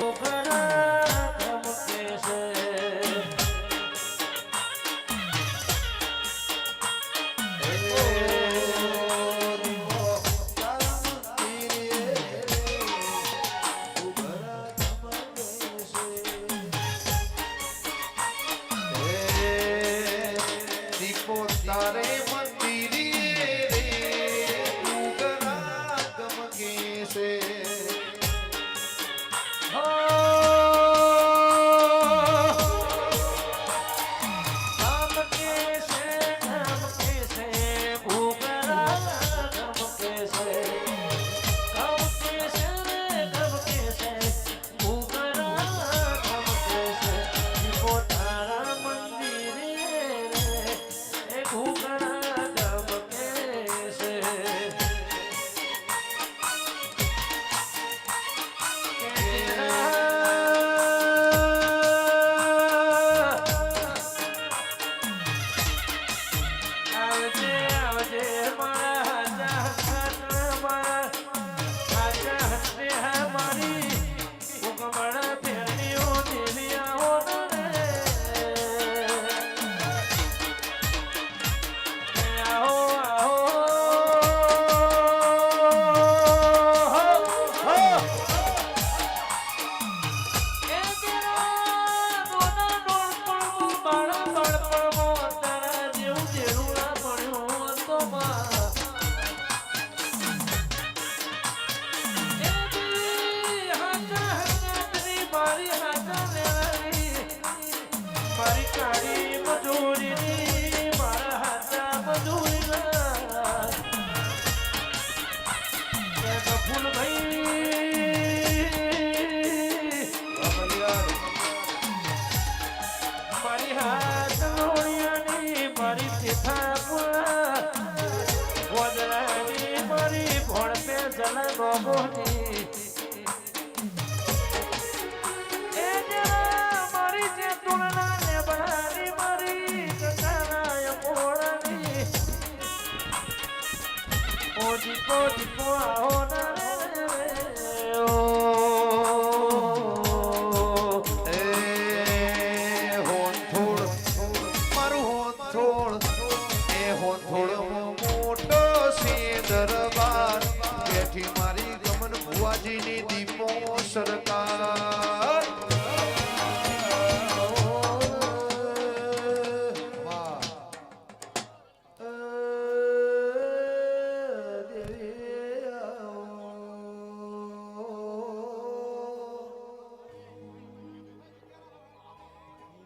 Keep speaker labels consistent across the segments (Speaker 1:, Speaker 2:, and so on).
Speaker 1: Oh,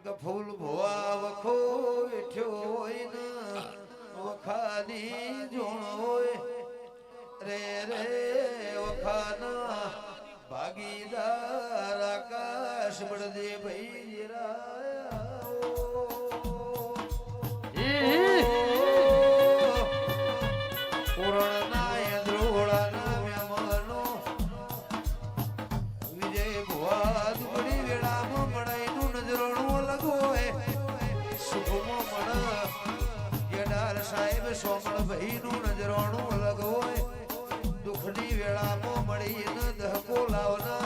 Speaker 1: ગફૂલ ભોવા વખો બેઠ્યો હોય ને, વખાની જોણ હોય. રે રે, વખાના ભાગીદાર આકાશ બળદે ભાઈ મેળા મળીને ધકો નંદ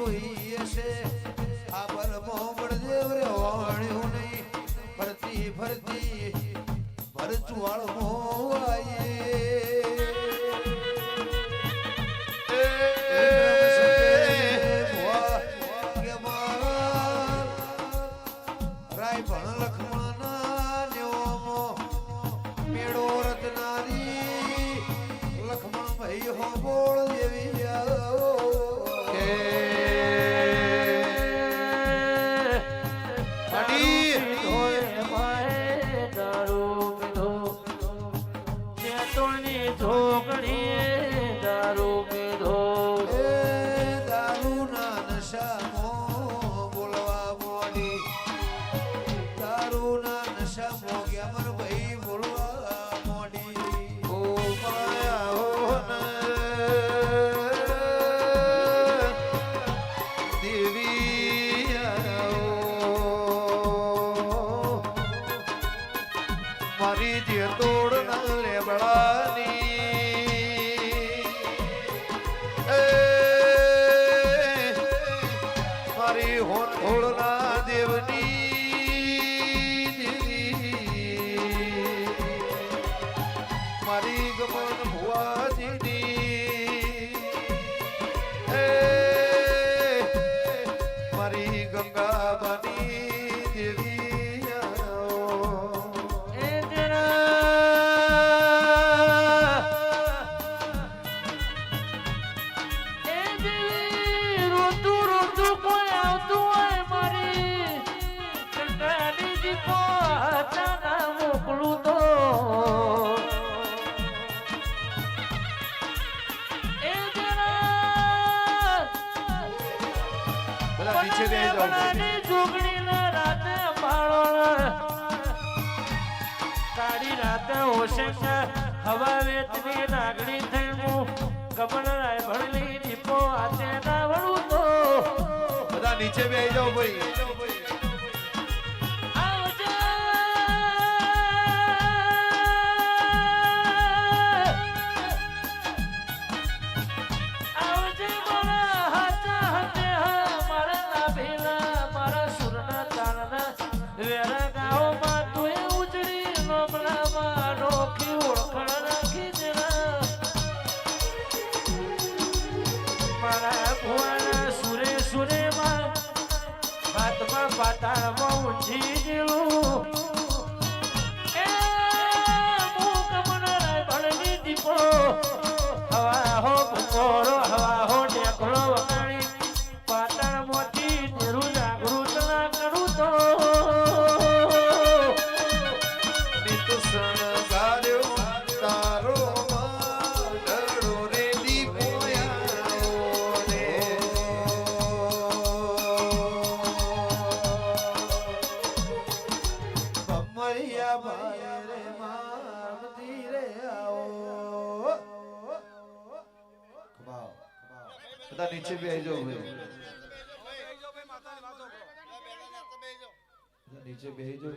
Speaker 1: જોઈએ છે. આ પર મોમણદેવ રે વાણ્યું નહીં. ફરતી ફરતી ભરચવાળ મોવાયે. Rocha.
Speaker 2: મારી ગંગા બની.
Speaker 1: નાગણી થઈ હું કમળ રાય ભણલી દીપો હાથે ના વળું તો.
Speaker 2: બધા નીચે બેસી જાઓ ભાઈ. 诶诶 નીચે બેહી જો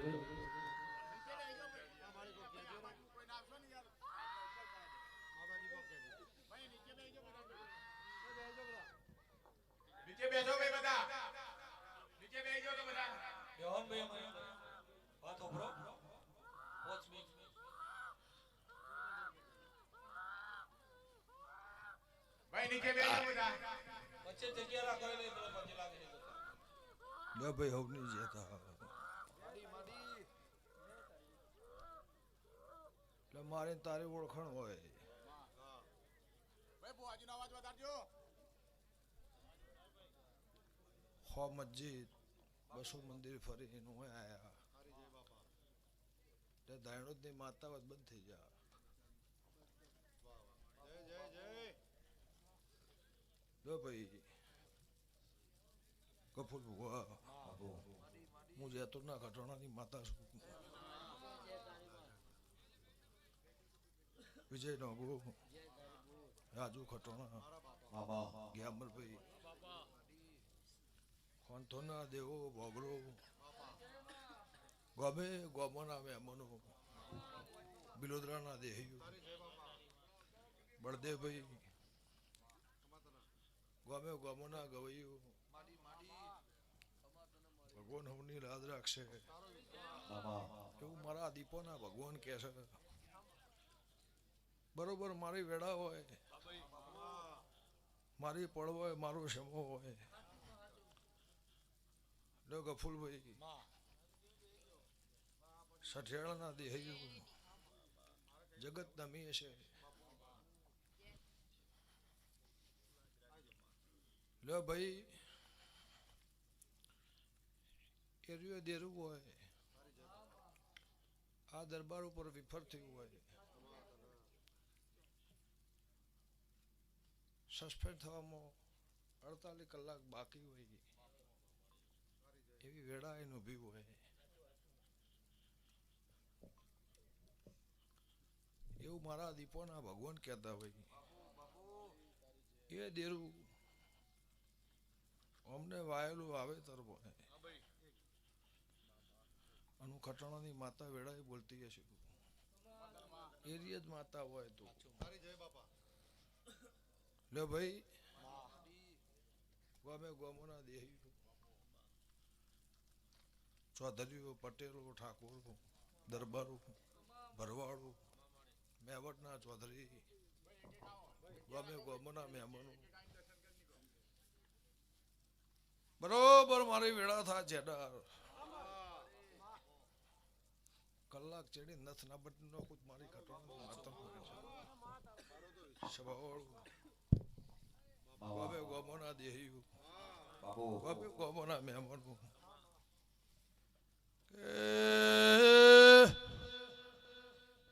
Speaker 2: ભાઈ નીચે બેસો ભાઈ
Speaker 3: બધા. નીચે બેસી જાઓ તો બધા.
Speaker 4: બેહોન ભાઈ અમારી. વાત ઉભરો વોચ મી
Speaker 3: ભાઈ નીચે બેસી બધા.
Speaker 4: વચ્ચે જગ્યા રાખો એટલે પેલો પછી લાગે છે
Speaker 5: લે ભાઈ હવની જતા. મારે તારી ઓળખાણ હોય. હો મસ્જિદ બસો મંદિર ફરી એનું હોય આયા. એટલે દાયણોદની માતા વાત બંધ થઈ જા. જો ભાઈ. કપૂર ભગવા હું જેતોના ઘટણાની માતા છું. વિજય નો રાજુ ખટોણા. ગ્યામરભાઈ ખોંથોના દેવો, બોગડો. ગમે ગોમોના મહેમાનો. બિલોદરાના દેહીઓ. બળદેવભાઈ. ગમે ગોમોના ગવૈયો. ભગવાન હમની રાજ રાખશે. એવું મારા દીપોના ભગવાન કહે છે. બરોબર, મારી વેળા હોય. મારી પળ હોય, મારો શમો હોય. લો ગફુલભાઈ. સઠિયાળાના દેહૈયું. જગત નમી હશે લો ભાઈ. એરિયો દેરું હોય. આ દરબાર ઉપર વિફર થયું હોય. સસ્પેન્ડ થવામાં અડતાલીસ કલાક બાકી હોય એવી વેળા એને ઊભી હોય. એવું મારા દીપોના ભગવાન કહેતા હોય એ દેરું અમને વાયેલું વાવેતર અનુ ખટણાની માતા વેળાએ બોલતી હશે એરિયા જ માતા હોય તો. લે ભાઈ. ગમે ગોમોના દેહી ચૌધરીઓ પટેલો, ઠાકોરો દરબારો ભરવાડો મેવટના ચૌધરી ગમે ગોમોના મહેમાનો. બરોબર મારી વેળા થા જેડા કલાક ચડી નથ ના બટ નો કુત મારી ઘટના માતમ સભાવાળું બાબે ગોમોના દેહ્યું
Speaker 1: બાપુ
Speaker 5: બાબે ગોમોના મહેમાનો કે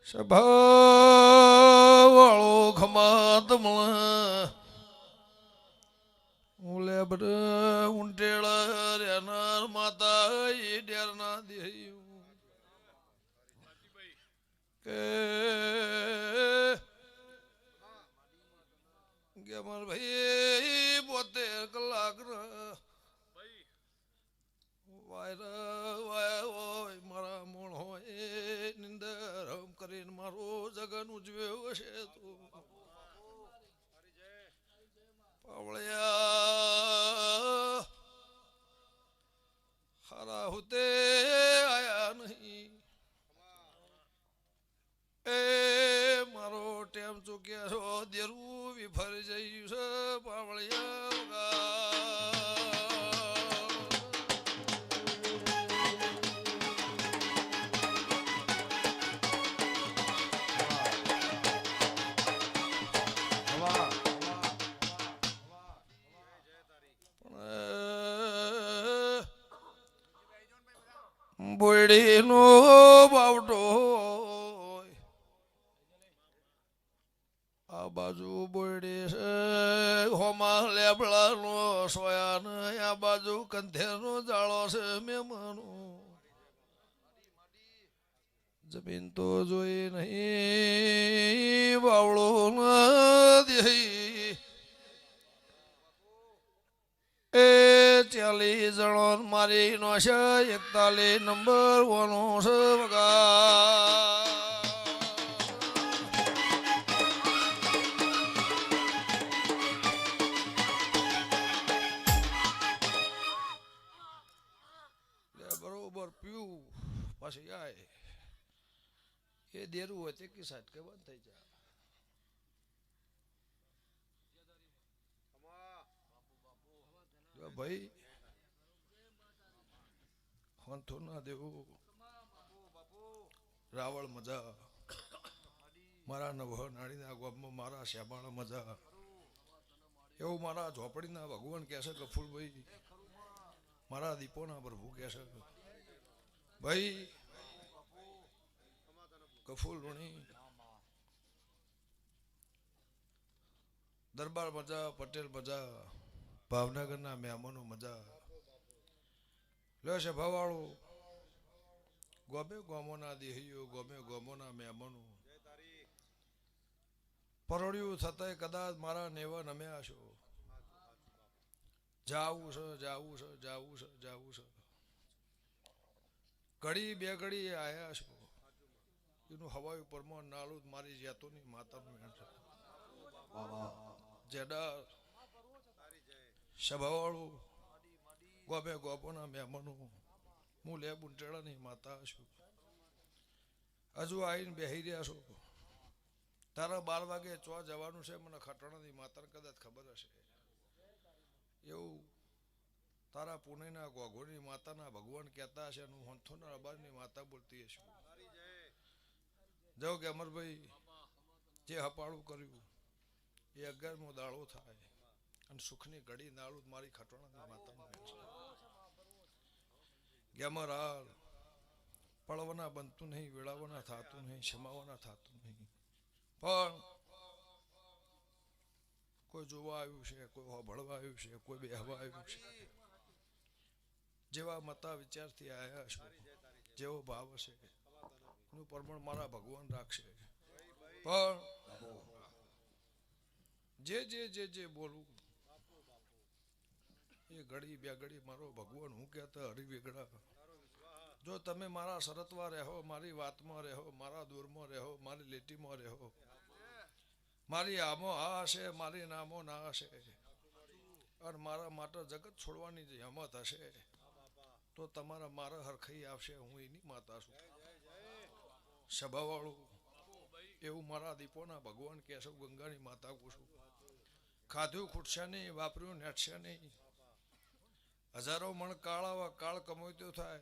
Speaker 5: સભાવાળો ખમાત હારા હુતે આયા નહીં એ મારો ટેમ ચૂક્યા છો દેરું વિફર જયું છે પાવળિયા કંથેરનો જાળો છે મેમનો જમીન તો જોઈ નહીં બાવળો નથી. એ ચાલીસ જણો મારી નો છે એકતાલીસ નંબર વનો છે વગા પછી જાય. એ દેરું હોય તે કી કે બંધ થઈ જાય. ભાઈ, હોંથો ના દેવું. રાવળ મજા. મારા નવ નાળીના ગામમાં મારા શ્યામાળા મજા. એવું મારા ઝોપડીના ભગવાન કહેશે ગફુરભાઈ મારા દીપોના પ્રભુ કહેશે ભાઈ કફૂલ ઋણી દરબાર મજા, પટેલ મજા, ભાવનગરના મહેમાનો મજા. લે છે ભવાળું. ગોમે ગોમોના દેહીઓ, ગોમે ગોમોના મહેમાનો. પરોળ્યું થતાંય કદાચ મારા નેવા નમ્યા છો. જાવું છે જાવું છે જાવું છે જાવું છે. ઘડી બે ઘડી આયા છો. એનું હવાઈ ઉપરમાં નાલું મારી જાતોની માતાનું મેળ છે. જેડા સભાવાળું ગોબે ગોપોના મહેમાનો, હું લે બુંટેડાની માતા છું. હજુ આવીને બેહી રહ્યા છો. તારા બાર વાગે ચો જવાનું છે, મને ખટાણાની માતાને કદાચ ખબર હશે. એવું તારા પુણેના ગોઘોની માતાના ભગવાન કહેતા હશે હું હંથોના અબારની માતા બોલતી હશું. જાઓ કે અમરભાઈ, જે હપાળું કર્યું, એ અગિયારમો દાળો થાય. અને સુખની ઘડી નાળું મારી ખટોણાની માતાનું ગેમરાળ પળવાના બનતું નહીં, વેળાવાના થતું નહીં, ક્ષમાવાના થતું નહીં. પણ કોઈ જોવા આવ્યું છે, કોઈ હોભળવા આવ્યું છે, કોઈ બેહવા આવ્યું છે. જેવા મતા વિચારથી આવ્યા છો, જેવો ભાવ હશે. એનું પરમણ મારા ભગવાન રાખશે. પણ જે જે જે જે બોલું, એ ઘડી બે ઘડી મારો ભગવાન, હું કહેતા હરિવેગડા જો તમે મારા શરતમાં રહો, મારી વાતમાં રહો, મારા દૂરમાં રહો, મારી લેટીમાં રહો, મારી આમો આ હશે, મારી નામો ના હશે, અને મારા માટે જગત છોડવાની જે હિંમત હશે, તો તમારા મારા હરખાઈ આવશે, હું એની માતા છું. સભાવાળું. એવું મારા દીપોના ભગવાન કેશવ ગંગાની માતા કુશું ખાધું ખૂટશે નહીં, વાપર્યું, નેટશે નહીં. હજારો મણ કાળાવા કાળ કમોત્યો થાય.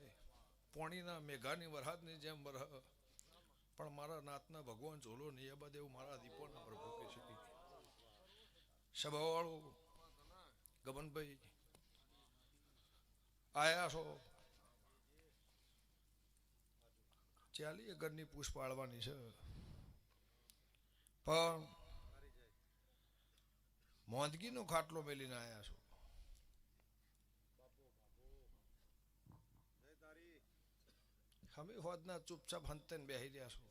Speaker 5: પોણીના મેઘાની વરહાદની જેમ વરહ. પણ મારા નાતના ભગવાન ઝોલો નહીં બધે એવું મારા દીપોના પ્રભુ કે છે. સભાવાળું ગમનભાઈ આયા છો? ચાલી ઘરની પૂછ પાડવાની છે. પણ મોંદગીનો ખાટલો મેલીને આવ્યા છો. અમે હોદના ચૂપચાપ હંતેન બેહી રહ્યા છો.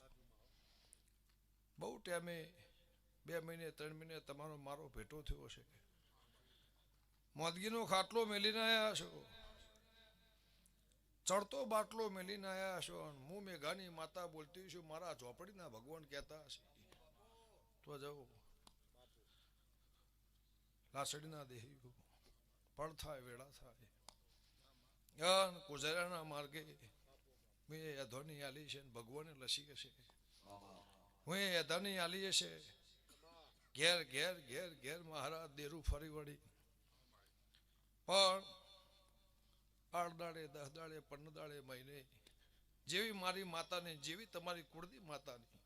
Speaker 5: બહુ ટાઈમે બે મહિને, ત્રણ મહિને તમારો મારો ભેટો થયો છે મોદગીનો ખાટલો મેલીને આવ્યા છો. ચડતો બાટલો મેલીને આવ્યા છો હું મેઘાની માતા બોલતી છું, મારા ઝોપડીના ભગવાન કહેતા હશે. તો જાઓ. લાસડીના દેહી પણ થાય, વેળા થાય. જ્ઞાન કુજરાના માર્ગે મેં યધોની આલી છે ભગવાને લસી હશે. હું યધોની આલી હશે. ઘેર ઘેર ઘેર ઘેર મહારાજ દેરું ફરી વળી. પણ આઠ દાડે, દસ દાડે, પંદર દાડે મહિને જેવી મારી માતાની, જેવી તમારી કુળદી માતાની.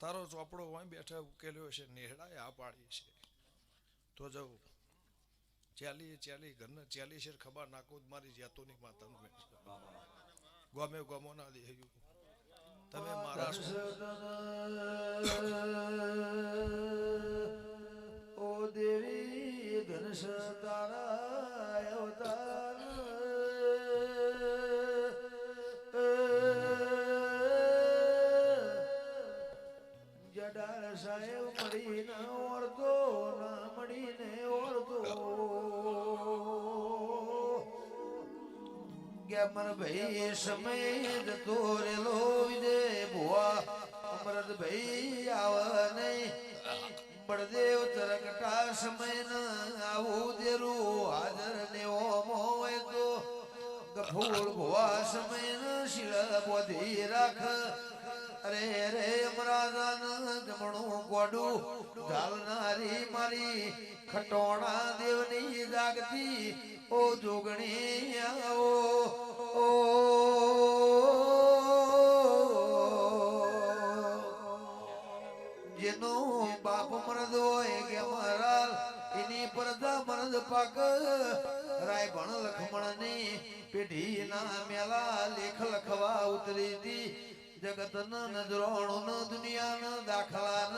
Speaker 5: તારો ચોપડો વાંય બેઠા ઉકેલ્યો છે નેહડાએ આ પાડી છે. તો જવું ચાલી ચાલી ઘરના ચાલી શેર ખબર નાખો મારી જાતોની માતાનું મેં. ગમે ગમો ના દેહ્યું તમે મારા
Speaker 1: ઓ દેવી ઘનશ તારા ગયા મર ભાઈ સમય જતો રેલો દે ભુવા. અમરત ભાઈ આવ નહીં બળદેવ તરકટા સમય ન આવું દેરું. હાજર ને ઓમ હોય તો. ગફૂર ભુવા સમય ન શિળ બોધી રાખ. અરે રે અમરાજાન જમણું ગોડું. ઢાલનારી મારી ખટોણા દેવની જાગતી. ઓ જોગણી ઓ જેનો બાપ મરદ હોય કે મરાલ એની પરદા મરદ પાક રાય ભણ લખમણની પેઢી ના મેલા લેખ લખવા ઉતરી હતી. જગત ન નજરોણું, ન દુનિયા ન દાખલા ન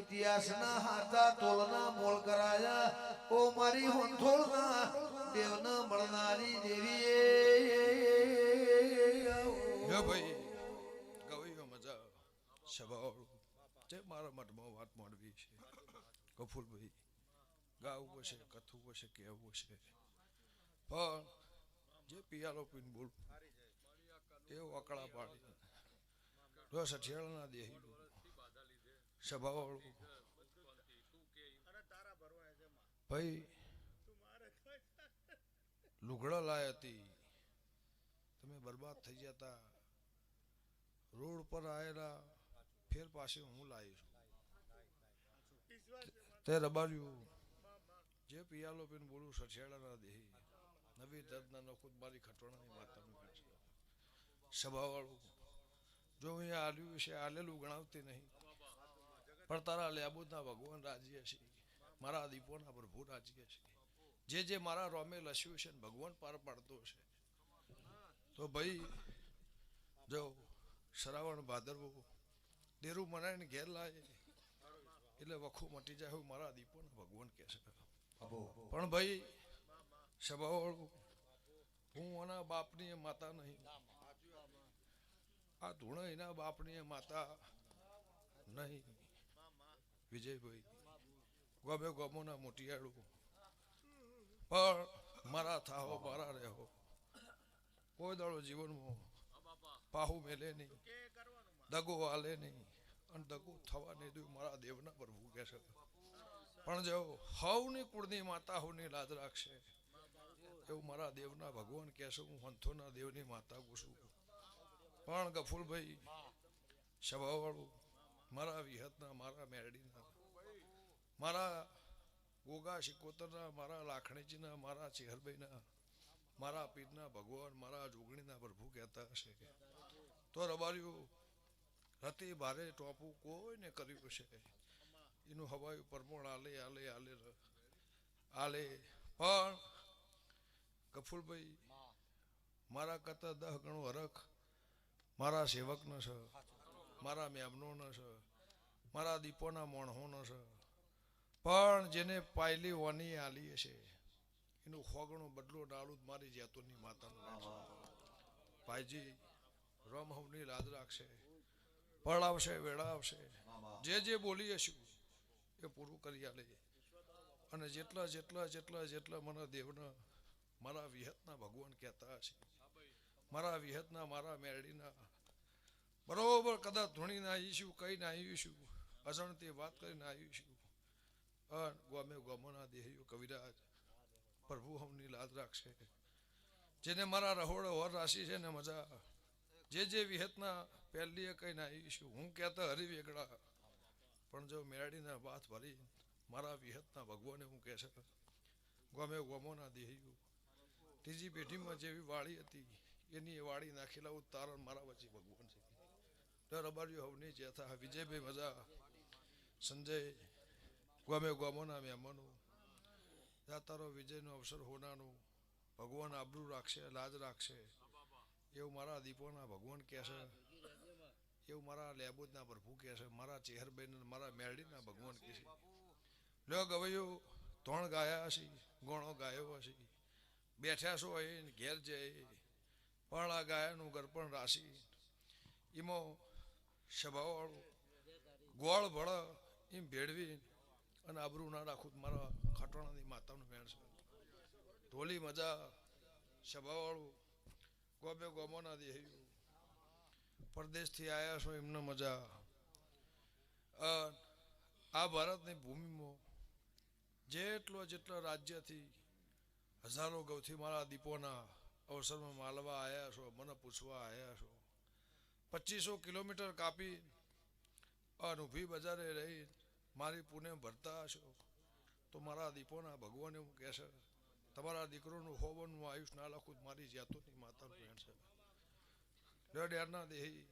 Speaker 1: ઇતિહાસ ના હાથા તોલના મોલ કરાયા. ઓ મારી હોંથોળ ના દેવ ન મળનારી દેવી
Speaker 5: હે ભાઈ ગવૈયો મજા સભાવાળું. જે મારા મઠમાં વાત માંડવી છે. કફૂલભાઈ ગાવું હશે, કથવું હશે, કહેવું હશે. પણ જે પિયાલો પીને બોલ, એ વકડા પાડી લુગડા લાય હતી. તમે બરબાદ થઈ જતા રોડ પર આવેલા ફેર પાસે હું લાવી છું. તે રબાર્યું. જે પિયાલો પીને બોલું સઠિયાળાના દેહી. નવી દર્દના નખુદ મારી ખટોણાની માતાનું સભાવાળું જો અહીંયા આલ્યું છે આલેલું ગણાવતી નહીં. પણ તારા લેબુદના ભગવાન રાજી હશે. મારા દીપોના પ્રભુ રાજી હશે. જે જે મારા રોમે લસ્યું છે ને ભગવાન પાર પાડતો છે તો ભાઈ જો શ્રાવણ ભાદરવો દેરું મનાઈને ઘેર લાય એટલે વખું મટી જાય એવું મારા દીપોને ભગવાન કહે છે. પણ ભાઈ સભાવાળું હું એના બાપની માતા નહીં. આ ધૂણ એના બાપની માતા નહીં. વિજયભાઈ ગમે ગમોના મોટિયાળું. પણ મારા થાહો મારા રહેવો. કોઈ દાડો જીવનમાં પાહુ મેલે નહીં, દગો હાલે નહીં, અને દગો થવા નહીં દઉં મારા દેવના પ્રભુ કે છે. પણ જો હવની કુળની માતા હોની લાજ રાખશે, એવું મારા દેવના ભગવાન કહેશે, હું હંથોના દેવની માતા પૂછું. પણ ગફુલભાઈ સ્વભાવવાળું મારા વિહતના, મારા મેરડીના, મારા ગોગા શિકોતરના, મારા લાખણીજીના, મારા ચેહરભાઈના, મારા પીરના ભગવાન, મારા જોગણીના પ્રભુ કહેતા હશે તો રબાર્યું રતિ ભારે ટોપું કોઈને કર્યું છે એનું હવાયું પરમોણ આલે આલે આલે આલે. પણ, કફુલભાઈ, મારા કરતા દહ ગણું હરખ મારા સેવકનો છે, મારા મેમનોનો છે, મારા દીપોના મોણહોનો છે. પણ જેને પાયલી વની આલી છે એનું ખોગણું બદલો ડાળું મારી જેતોની માતાનું ભાઈજી રમહવની લાજ રાખશે ફળ આવશે, વેળા આવશે. જે જે બોલીએ છું એ પૂરું કરી આલે. અને જેટલા જેટલા જેટલા જેટલા મને દેવના, મારા વિહતના ભગવાન કહેતા હશે મારા વિહતના, મારા મેરડીના બરોબર, કદાચ ધૂણીને આવીશું કહીને આવ્યું છું અજણતી વાત કરીને આવ્યું છું. અન ગોમે ગોમોના દેહીઓ કવિરાજ, પ્રભુ હમની લાદ રાખશે. જેને મારા રહોડ હોર રાશિ છે ને મજા, જે જે વિહતના પહેલીએ કહીને આવીશું હું કહેતા હરી વેગડા પણ જો મેરડીના વાત ભરી, મારા વિહતના ભગવાને હું કહે છે, ગોમે ગોમોના દેહ્યું ત્રીજી પેઢીમાં જેવી વાળી હતી એની વાળી નાખેલા તારણ મારા વચ્ચે ભગવાન છે. ડર અબાર્યો હવની જેથા વિજયભાઈ મજા. સંજય, ગોમે ગોમોના મહેમાનો. જાતારો વિજયનો અવસર હોનાનું. ભગવાન આબરૂ રાખશે, લાજ રાખશે. એવું મારા દીપોના ભગવાન કહે છે. એવું મારા લેબોદના પ્રભુ કહે છે. મારા ચેહરબેન, મારા મેરડીના ભગવાન કહે છે. લ્યો ગવૈયો ત્રણ ગાયા હશે, ગોણો ગાયો હશે. બેઠ્યા છો અહીં, ઘેર જઈ. પણ આ ગાયાનું ગરપણ રાશિ. એમાં સભાવાળું, ગોળ ભળ એમ ભેળવી અને આબરૂ ના રાખું મારા ખટોણાની માતાનું વેણ છે. ઢોલી મજા સભાવાળું, ગોબે ગોમોના દેહ્યું. પરદેશથી આવ્યા છો એમને મજા. આ ભારતની ભૂમિમાં જેટલો જેટલો રાજ્યથી હજારો ગૌથી મારા દીપોના અવસરમાં માલવા આવ્યા છો, મને પૂછવા આવ્યા છો. પચીસો કિલોમીટર કાપી અને ઊભી બજારે રહી, મારી પુણે ભરતા હશો તો મારા દીપોના ભગવાન એવું કહે છે, તમારા દીકરોનું હોવનનું આયુષ ના લખું, મારી જાતોની માતાનું વેણ છે. ડેરના દેહી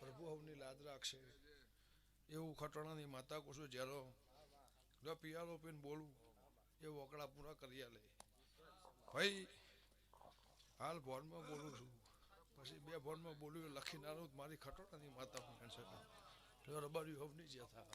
Speaker 5: પ્રભુ હવની લાજ રાખશે. એવું ખટણાની માતા કુશું છું જો પિયાલો પીને બોલું, એ વોકડા પૂરા કરી લે. ભાઈ હાલ ભોનમાં બોલું છું. પછી બે ભોનમાં બોલ્યું લખીને આલું તો મારી ખટોણાની માતા પણ છે રબારી હવની જ્યાં થા.